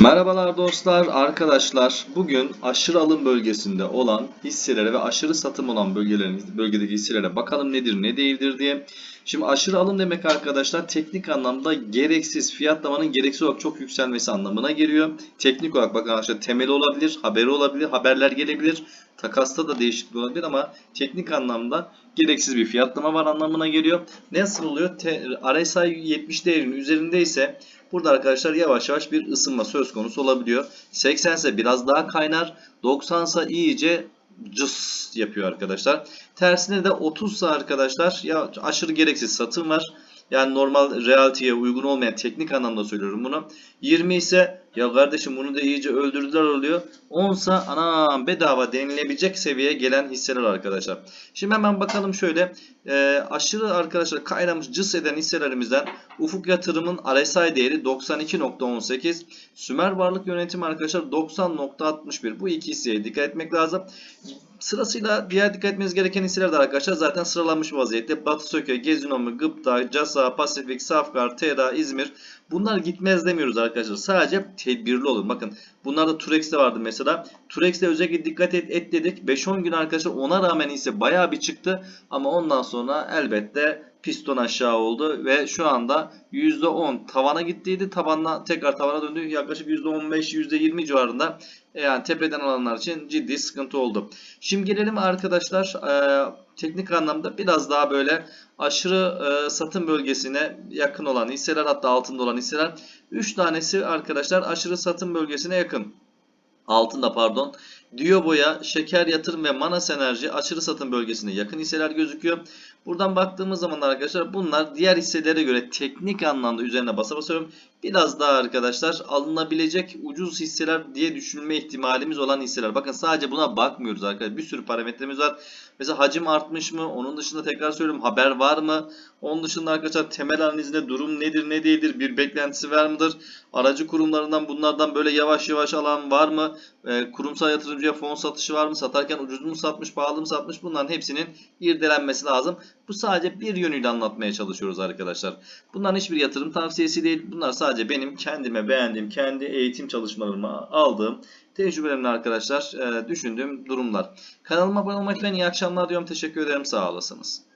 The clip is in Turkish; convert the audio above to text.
Merhabalar dostlar, arkadaşlar. Bugün aşırı alım bölgesinde olan hisselere ve aşırı satım olan bölgelerin bölgedeki hisselere bakalım nedir ne değildir diye. Şimdi aşırı alım demek arkadaşlar teknik anlamda gereksiz fiyatlamanın gereksiz olarak çok yükselmesi anlamına geliyor. Teknik olarak bakın arkadaşlar temeli olabilir, haberi olabilir, haberler gelebilir. Takasta da değişiklik olabilir ama teknik anlamda gereksiz bir fiyatlama var anlamına geliyor. Nasıl oluyor? Te, RSI 70 değerinin üzerindeyse Burada arkadaşlar yavaş yavaş bir ısınma söz konusu olabiliyor. 80 ise biraz daha kaynar. 90 ise iyice cıs yapıyor arkadaşlar. Tersine de 30 ise arkadaşlar ya aşırı gereksiz satım var. Yani normal realiteye uygun olmayan teknik anlamda söylüyorum bunu. 20 ise ya kardeşim bunu da iyice öldürdüler oluyor. 10 ise ana bedava denilebilecek seviyeye gelen hisseler arkadaşlar. Şimdi hemen bakalım şöyle. E, aşırı arkadaşlar kaynamış cıs eden hisselerimizden Ufuk Yatırım'ın RSI değeri 92.18. Sümer Varlık Yönetimi arkadaşlar 90.61. Bu iki hisseye dikkat etmek lazım. Sırasıyla diğer dikkat etmeniz gereken hisseler de arkadaşlar zaten sıralanmış vaziyette. Batı Söke, Gezinomu, Gıpta, Casa, Pasifik, Safkar, Tera, İzmir. Bunlar gitmez demiyoruz arkadaşlar. Sadece tedbirli olun. Bakın bunlarda Turex'te vardı mesela. Turex'te özellikle dikkat et, et dedik. 5-10 gün arkadaşlar ona rağmen ise bayağı bir çıktı. Ama ondan sonra elbette piston aşağı oldu ve şu anda %10 tavana gittiydi. Tabanla tekrar tavana döndü. Yaklaşık %15 %20 civarında e, yani tepeden alanlar için ciddi sıkıntı oldu. Şimdi gelelim arkadaşlar e, teknik anlamda biraz daha böyle aşırı e, satım bölgesine yakın olan hisseler hatta altında olan hisseler 3 tanesi arkadaşlar aşırı satım bölgesine yakın. Altında pardon. Diobo'ya, Şeker Yatırım ve Manas Enerji aşırı satım bölgesine yakın hisseler gözüküyor. Buradan baktığımız zaman arkadaşlar bunlar diğer hisselere göre teknik anlamda üzerine basa basıyorum. Biraz daha arkadaşlar alınabilecek ucuz hisseler diye düşünülme ihtimalimiz olan hisseler. Bakın sadece buna bakmıyoruz arkadaşlar. Bir sürü parametremiz var. Mesela hacim artmış mı? Onun dışında tekrar söylüyorum haber var mı? Onun dışında arkadaşlar temel analizinde durum nedir ne değildir? Bir beklentisi var mıdır? Aracı kurumlarından bunlardan böyle yavaş yavaş alan var mı? E, kurumsal yatırımcıya fon satışı var mı? Satarken ucuz mu satmış, pahalı mı satmış? Bunların hepsinin irdelenmesi lazım. Bu sadece bir yönüyle anlatmaya çalışıyoruz arkadaşlar. Bunların hiçbir yatırım tavsiyesi değil. Bunlar sadece benim kendime beğendiğim, kendi eğitim çalışmalarıma aldığım tecrübelerimle arkadaşlar e, düşündüğüm durumlar. Kanalıma abone olmak için iyi akşamlar diyorum. Teşekkür ederim. Sağ olasınız.